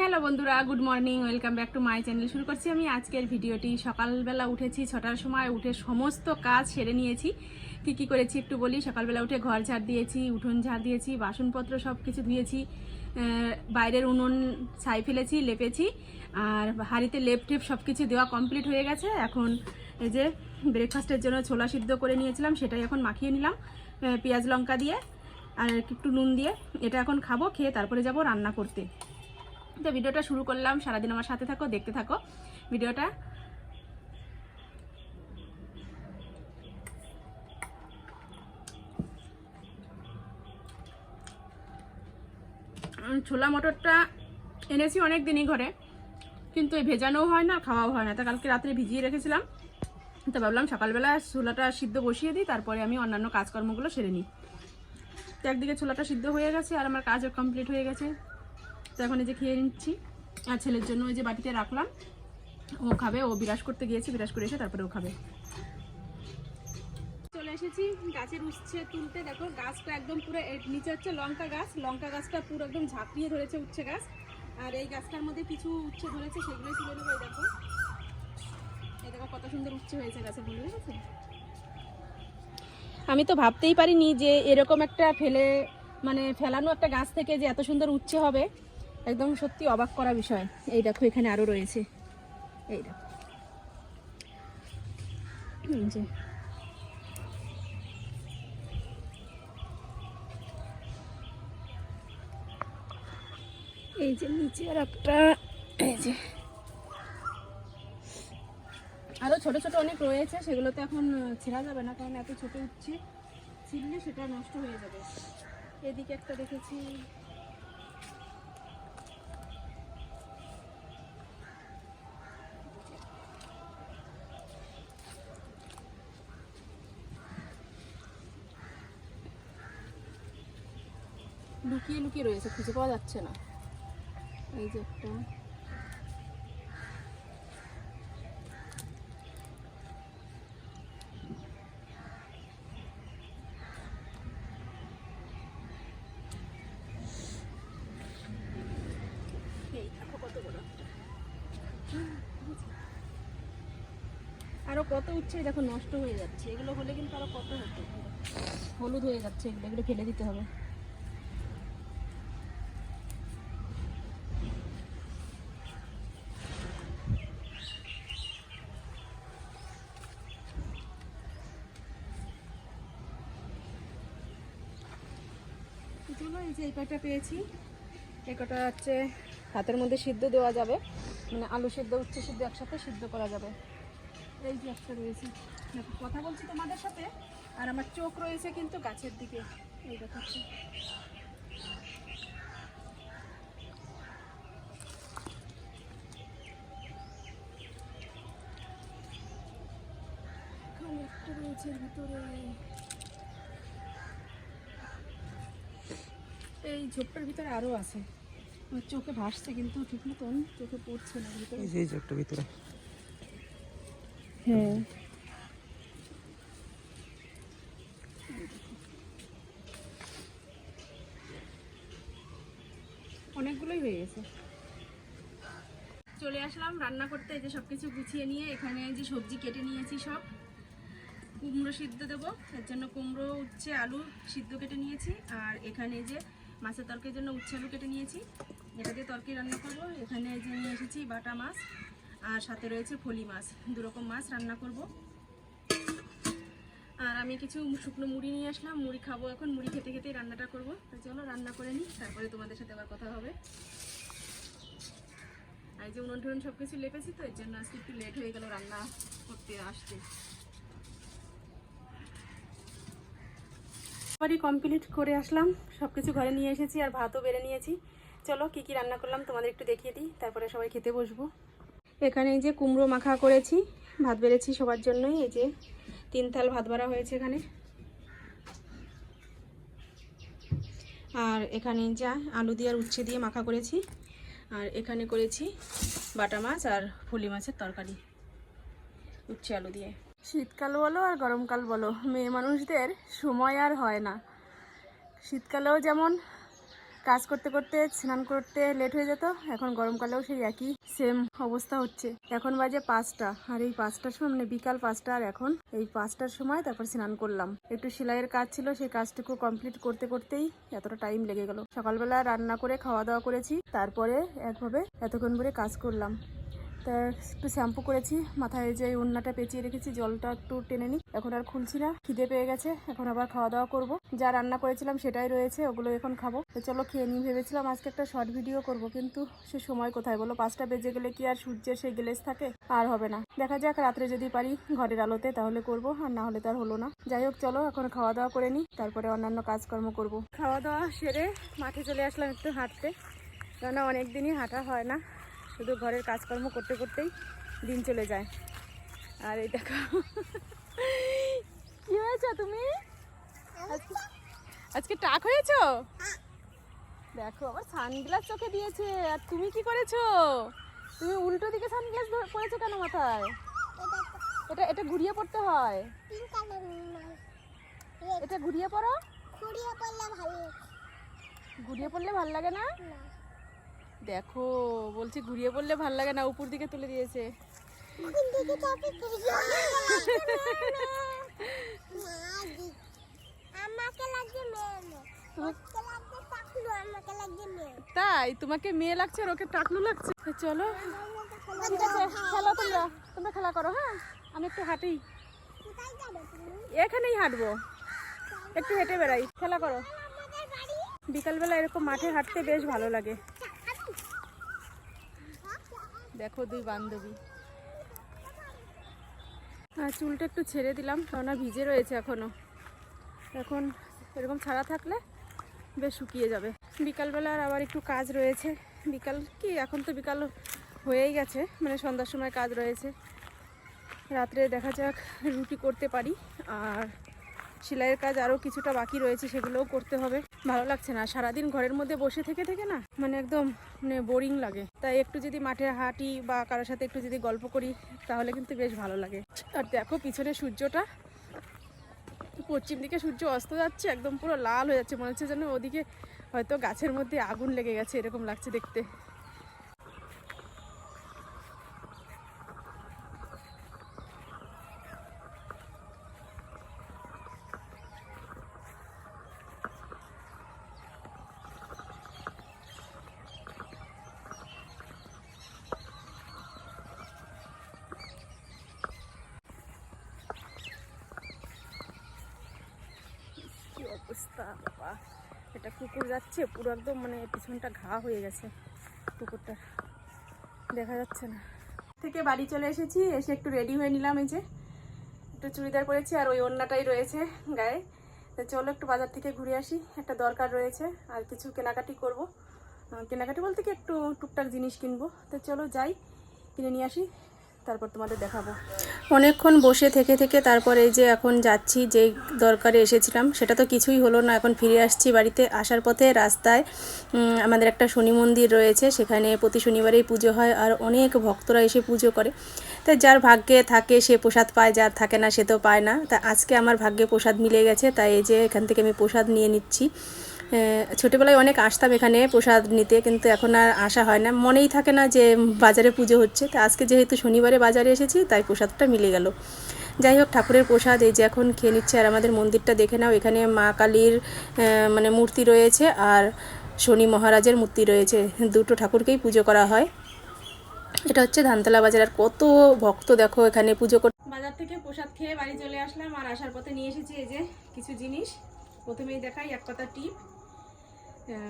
Hello বন্ধুরা, good morning, welcome back to my channel. শুরু করছি আমি আজকের ভিডিওটি। সকালবেলা উঠেছি, ছটার সময় উঠে সমস্ত কাজ সেরে নিয়েছি। কি কি করেছি একটু বলি। সকালবেলা উঠে ঘর ঝাড় দিয়েছি, উঠোন ঝাড় দিয়েছি, বাসনপত্র সব কিছু ধুয়েছি বাইরের উনুন ছাই ফেলেছি, লেপেছি, আর হাঁড়িতে লেপ টেপ সব কিছু দেওয়া কমপ্লিট হয়ে গেছে। এখন এই যে ব্রেকফাস্টের জন্য ছোলা সিদ্ধ করে নিয়েছিলাম, সেটাই এখন মাখিয়ে নিলাম পেঁয়াজ লঙ্কা দিয়ে, আর একটু নুন দিয়ে। এটা এখন খাব, খেয়ে তারপরে যাব রান্না করতে। তো ভিডিওটা শুরু করলাম। সারাদিন আমার সাথে থাকো, দেখতে থাকো। ভিডিওটা ছোলা মটরটা এনেছি অনেক দিনই ঘরে, কিন্তু এই ভেজানোও হয় না, খাওয়াও হয় না। তা কালকে রাত্রে ভিজিয়ে রেখেছিলাম। তো ভাবলাম সকালবেলা ছোলাটা সিদ্ধ বসিয়ে দিই, তারপরে আমি অন্যান্য কাজকর্মগুলো সেরে নিই। তো একদিকে ছোলাটা সিদ্ধ হয়ে গেছে, আর আমার কাজও কমপ্লিট হয়ে গেছে। তো এখন এই যে খেয়ে নিচ্ছি। আর ছেলের জন্য ওই যে বাটিতে রাখলাম। ও খাবে, ও বিরাজ করতে গিয়েছে, বিরাজ করে এসে তারপরে ও খাবে। চলে এসেছি গাছের উচ্ছে তুলতে। দেখো, গাছটা একদম পুরো নিচে হচ্ছে লঙ্কা গাছ। লঙ্কা গাছটা পুরো একদম ঝাঁপিয়ে ধরেছে উচ্ছে গাছ। আর এই গাছটার মধ্যে কিছু উচ্ছে ধরেছে, সেগুলোই তুলে নেব দেখো। এই দেখো, কত সুন্দর উচ্ছে হয়েছে গাছে ফুল দেখেছ আমি তো ভাবতেই পারিনি যে এরকম একটা ফেলে মানে ফেলানো একটা গাছ থেকে যে এত সুন্দর উচ্ছে হবে। একদম সত্যি অবাক করা বিষয়। এই দেখো, এখানে আরও রয়েছে। এই দেখো। এই যে নিচে আর একটা, এই যে। আরও ছোট ছোট অনেক রয়েছে, সেগুলো তো এখন ছেঁড়া যাবে না, কারণ এত ছোট উচ্ছে ছিললে সেটা নষ্ট হয়ে যাবে। এদিকে একটা দেখেছি। লুকিয়ে লুকিয়ে রয়েছে, খুঁজে পাওয়া যাচ্ছে না। এই যে একটা। আরও কত উচ্ছে দেখো নষ্ট হয়ে যাচ্ছে। এগুলো হলে কিন্তু আরও কত হতো। হলুদ হয়ে যাচ্ছে, এগুলো এগুলো ফেলে দিতে হবে। এই যে পেয়েছি? এই কটা হচ্ছে ভাতের মধ্যে সিদ্ধ দেওয়া যাবে মানে আলু সিদ্ধ উচ্ছে সিদ্ধ একসাথে সিদ্ধ করা যাবে। এই যে একটা রয়েছে। দেখো, কথা বলছি তোমাদের সাথে আর আমার চোখ রয়েছে কিন্তু গাছের দিকে। এই দেখাচ্ছে রয়েছে ভিতরে। এই ঝোপটার ভিতরে আরও আছে। চোখে ভাসছে কিন্তু ঠিক মতন চোখে পড়ছে না ভিতরে। এই যে চোখটার ভিতরে। হ্যাঁ। অনেকগুলোই হয়ে গেছে। চলে আসলাম রান্না করতে এই যে সব কিছু গুছিয়ে নিয়ে এখানে যে সবজি কেটে নিয়েছি সব। কুমড়ো সিদ্ধ দেবো এর জন্য কুমড়ো উচ্ছে আলু সিদ্ধ কেটে নিয়েছি। আর এখানে যে মাছের তরকারির জন্য উচ্ছে আলু কেটে নিয়েছি। এটা দিয়ে তরকারি রান্না করব। এখানে যে নিয়ে এসেছি বাটা মাছ আর সাথে রয়েছে ফলি মাছ। দু রকম মাছ রান্না করব। আর আমি কিছু শুকনো মুড়ি নিয়ে আসলাম। মুড়ি খাব এখন। মুড়ি খেতে খেতেই রান্নাটা করব। তো চলো রান্না করে নিই। তারপরে তোমাদের সাথে আবার কথা হবে। আর যে উনুন টুনুন সব কিছু লেপেছি তো, এর জন্য আজকে একটু লেট হয়ে গেল রান্না করতে আসতে। বাড়ি কমপ্লিট করে আসলাম। সব কিছু ঘরে নিয়ে এসেছি আর ভাতও বেড়ে নিয়েছি। চলো কি কি রান্না করলাম তোমাদের একটু দেখিয়ে দিই, তারপরে সবাই খেতে বসবো। এখানে এই যে কুমড়ো মাখা করেছি, ভাত বেড়েছি সবার জন্যই, এই যে তিন থাল ভাত বাড়া হয়েছে এখানে। আর এখানে যা আলু দিয়ে আর উচ্ছে দিয়ে মাখা করেছি। আর এখানে করেছি বাটা মাছ আর ফুলি মাছের তরকারি, উচ্ছে আলু দিয়ে। শীতকাল বলো আর গরমকাল বলো, মেয়ে মানুষদের সময় আর হয় না। শীতকালেও যেমন কাজ করতে করতে, স্নান করতে লেট হয়ে যেত, এখন গরমকালেও সেই একই সেম অবস্থা হচ্ছে। এখন বাজে পাঁচটা, আর এই পাঁচটার সময় মানে বিকাল পাঁচটা, আর এখন এই পাঁচটার সময় তারপর স্নান করলাম। একটু সেলাইয়ের কাজ ছিল, সেই কাজটুকু কমপ্লিট করতে করতেই এতটা টাইম লেগে গেল। সকালবেলা রান্না করে, খাওয়া দাওয়া করেছি, তারপরে একভাবে এতক্ষণ ধরে কাজ করলাম। তা একটু শ্যাম্পু করেছি। মাথায় যে ওড়নাটা পেঁচিয়ে রেখেছি, জলটা একটু টেনে নিই। এখন আর খুলছি না, খিদে পেয়ে গেছে। এখন আবার খাওয়া দাওয়া করব। যা রান্না করেছিলাম সেটাই রয়েছে, ওগুলো এখন খাব। তো চলো খেয়ে নিই, ভেবেছিলাম আজকে একটা শর্ট ভিডিও করব, কিন্তু সে সময় কোথায় বলো? পাঁচটা বেজে গেলে কি আর সূর্যের সেই গ্লেজ থাকে? আর হবে না। দেখা যাক, রাত্রে যদি পারি ঘরের আলোতে তাহলে করব, আর না হলে তো আর হলো না। যাই হোক, চলো এখন খাওয়া দাওয়া করে নিই, তারপরে অন্যান্য কাজকর্ম করব। খাওয়া দাওয়া সেরে মাঠে চলে আসলাম একটু হাঁটতে। কেননা অনেক দিনই হাঁটা হয় না। শুধু ঘরের কাজকর্ম করতে করতেই দিন চলে যায়। আর এই দেখো। কি হয়েছে তুমি? আজকে টাক হয়েছো? দেখো আবার সানগ্লাস চোখে দিয়েছে। আর তুমি কি করেছ? তুমি উল্টো দিকে সানগ্লাস পরেছো কেন মাথায়? এটা এটা ঘুরিয়ে পড়তে হয়। এটা ঘুরিয়ে পড়ো। ঘুরিয়ে পড়লে ভালো ঘুরিয়ে পড়লে ভালো লাগে না। দেখো, বলছি ঘুরিয়ে বললে ভালো লাগে না, উপর দিকে তুলে দিয়েছে। তাই, তোমাকে মেয়ে লাগছে আর ওকে টাকলু লাগছে। চলো। খেলো তোমরা তোমরা খেলা করো হ্যাঁ? আমি একটু হাঁটি। এখানেই হাঁটবো। একটু হেঁটে বেড়াই। খেলা করো। বিকালবেলা এরকম মাঠে হাঁটতে বেশ ভালো লাগে। দেখো দুই বান্ধবী। আর চুলটা একটু ছেড়ে দিলাম কেননা ভিজে রয়েছে এখনও। এখন এরকম ছাড়া থাকলে বেশ শুকিয়ে যাবে। বিকালবেলা আর আবার একটু কাজ রয়েছে। বিকাল কি? এখন তো বিকাল হয়েই গেছে মানে সন্ধ্যার সময় কাজ রয়েছে। রাত্রে দেখা যাক রুটি করতে পারি, আর সেলাইয়ের কাজ আরও কিছুটা বাকি রয়েছে, সেগুলোও করতে হবে। ভালো লাগছে না। সারাদিন ঘরের মধ্যে বসে থেকে থেকে না মানে একদম মানে বোরিং লাগে। তাই একটু যদি মাঠে হাঁটি বা কারোর সাথে একটু যদি গল্প করি, তাহলে কিন্তু বেশ ভালো লাগে। আর দেখো পিছনে সূর্যটা পশ্চিম দিকে সূর্য অস্ত যাচ্ছে, একদম পুরো লাল হয়ে যাচ্ছে। মনে হচ্ছে যেন ওদিকে হয়তো গাছের মধ্যে আগুন লেগে গেছে, এরকম লাগছে দেখতে কি অবস্থা, বাবা। এটা কুকুর যাচ্ছে, পুরো একদম মানে পিছনটা ঘা হয়ে গেছে কুকুরটা দেখা যাচ্ছে না। থেকে বাড়ি চলে এসেছি, এসে একটু রেডি হয়ে নিলাম এই যে। একটু চুড়িদার পরেছি আর ওই অন্যটাই রয়েছে গায়ে। তো চলো একটু বাজার থেকে ঘুরে আসি, একটা দরকার রয়েছে, আর কিছু কেনাকাটি করব। কেনাকাটি বলতে কি একটু টুকটাক জিনিস কিনবো। তো চলো যাই, কিনে নিয়ে আসি। তারপর তোমাদের দেখাবো। অনেকক্ষণ বসে থেকে থেকে তারপরে এই যে এখন যাচ্ছি, যে দরকারে এসেছিলাম, সেটা তো কিছুই হলো না। এখন ফিরে আসছি বাড়িতে। আসার পথে রাস্তায় আমাদের একটা শনি মন্দির রয়েছে। সেখানে প্রতি শনিবারেই পুজো হয় আর অনেক ভক্তরা এসে পুজো করে। তাই যার ভাগ্যে থাকে, সে প্রসাদ পায়, যার থাকে না সে তো পায় না। তা আজকে আমার ভাগ্যে প্রসাদ মিলে গেছে। তাই এই যে এখান থেকে আমি প্রসাদ নিয়ে নিচ্ছি। ছোটবেলায় অনেক আসতাম এখানে প্রসাদ নিতে, কিন্তু এখন আর আসা হয় না। মনেই থাকে না যে বাজারে পুজো হচ্ছে। তা আজকে যেহেতু শনিবারে বাজারে এসেছি, তাই প্রসাদটা মিলে গেল। যাই হোক, ঠাকুরের প্রসাদ এই যে এখন খেয়ে নিচ্ছে, আর আমাদের মন্দিরটা দেখে নাও, এখানে মা কালীর মানে মূর্তি রয়েছে, আর শনি মহারাজের মূর্তি রয়েছে। দুটো ঠাকুরকেই পুজো করা হয়। এটা হচ্ছে ধানতলা বাজার, আর কত ভক্ত দেখো এখানে পুজো করতে বাজার থেকে প্রসাদ খেয়ে বাড়ি চলে আসলাম, আর আসার পথে নিয়ে এসেছি এই যে কিছু জিনিস। প্রথমেই দেখাই এক পাতা টিপ।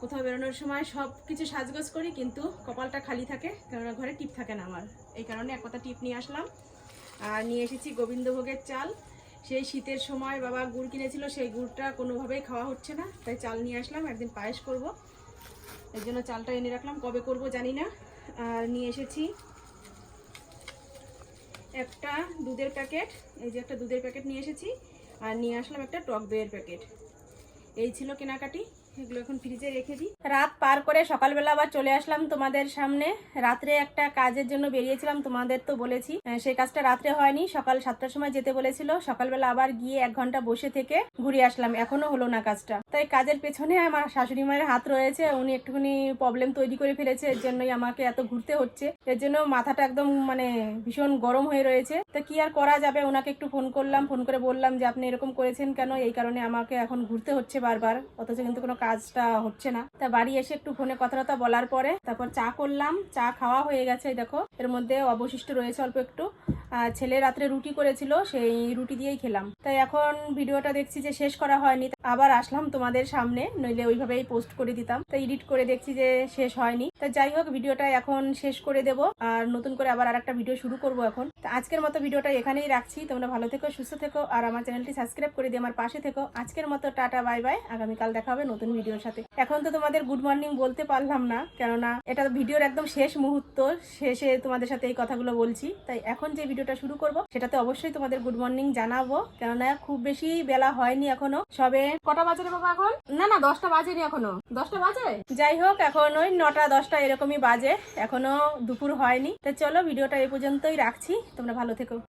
কোথাও বেরোনোর সময় সব কিছু সাজগোজ করি, কিন্তু কপালটা খালি থাকে, কেননা ঘরে টিপ থাকে না আমার। এই কারণে এক পাতা টিপ নিয়ে আসলাম। আর নিয়ে এসেছি গোবিন্দভোগের চাল। সেই শীতের সময় বাবা গুড় কিনেছিল, সেই গুড়টা কোনোভাবেই খাওয়া হচ্ছে না, তাই চাল নিয়ে আসলাম, একদিন পায়েস করব। এর জন্য চালটা এনে রাখলাম, কবে করব জানি না। আর নিয়ে এসেছি একটা দুধের প্যাকেট, এই যে একটা দুধের প্যাকেট নিয়ে এসেছি, আর নিয়ে আসলাম একটা টক দইয়ের প্যাকেট। এই ছিল কেনাকাটি। রাত পার করে সকালবেলা আবার চলে আসলাম তোমাদের সামনে। রাত্রে একটা কাজের জন্য বেরিয়েছিলাম, তোমাদের তো বলেছি। সেই কাজটা রাত্রে হয়নি, সকাল সাতটার সময় যেতে বলেছিল। সকালবেলা আবার গিয়ে এক ঘণ্টা বসে থেকে ঘুরে আসলাম। এখনও হলো না কাজটা। তাই কাজের পেছনে আমার শাশুড়ি মায়ের হাত রয়েছে, উনি একটুখানি প্রবলেম তৈরি করে ফেলেছে, এর জন্যই আমাকে এত ঘুরতে হচ্ছে। এর জন্য মাথাটা একদম মানে ভীষণ গরম হয়ে রয়েছে। তা কি আর করা যাবে? ওনাকে একটু ফোন করলাম ফোন করে বললাম যে, আপনি এরকম করেছেন কেন? এই কারণে আমাকে এখন ঘুরতে হচ্ছে বারবার। অথচ কিন্তু কোনো কাজটা হচ্ছে না। তা বাড়ি এসে একটু ফোনে কথাবার্তা বলার পরে তারপর চা করলাম। চা খাওয়া হয়ে গেছে দেখো। এর মধ্যে অবশিষ্ট রয়েছে অল্প একটু। ছেলে রাত্রে রুটি করেছিল, সেই রুটি দিয়েই খেলাম। তাই এখন ভিডিওটা দেখছি যে শেষ করা হয়নি। আবার আসলাম তোমাদের সামনে, নইলে ওইভাবেই পোস্ট করে দিতাম। তাই এডিট করে দেখছি যে শেষ হয়নি। তা যাই হোক, ভিডিওটা এখন শেষ করে দেব। আর নতুন করে আবার আরেকটা ভিডিও শুরু করব এখন। তা আজকের মতো ভিডিওটা এখানেই রাখছি। তোমরা ভালো থেকো, সুস্থ থেকো, আর আমার চ্যানেলটি সাবস্ক্রাইব করে দিয়ে আমার পাশে থেকো। আজকের মতো টাটা বাই বাই আগামীকাল দেখা হবে নতুন ভিডিওর সাথে। এখন তো তোমাদের গুড মর্নিং বলতে পারলাম না, কেননা এটা ভিডিওর একদম শেষ মুহূর্ত। শেষে তোমাদের সাথে এই কথাগুলো বলছি। তাই এখন যে ভিডিওটা শুরু করব, সেটাতে অবশ্যই তোমাদের গুড মর্নিং জানাব। কেননা খুব বেশি বেলা হয়নি এখনও। সবে কটা বাজে রে বাবা এখন? না না, দশটা বাজেনি এখনও। দশটা বাজে? যাই হোক, এখন ওই নটা, দশটা এরকমই বাজে। এখনও দুপুর হয়নি। তো চলো, ভিডিওটা এই পর্যন্তই রাখছি। তোমরা ভালো থেকো।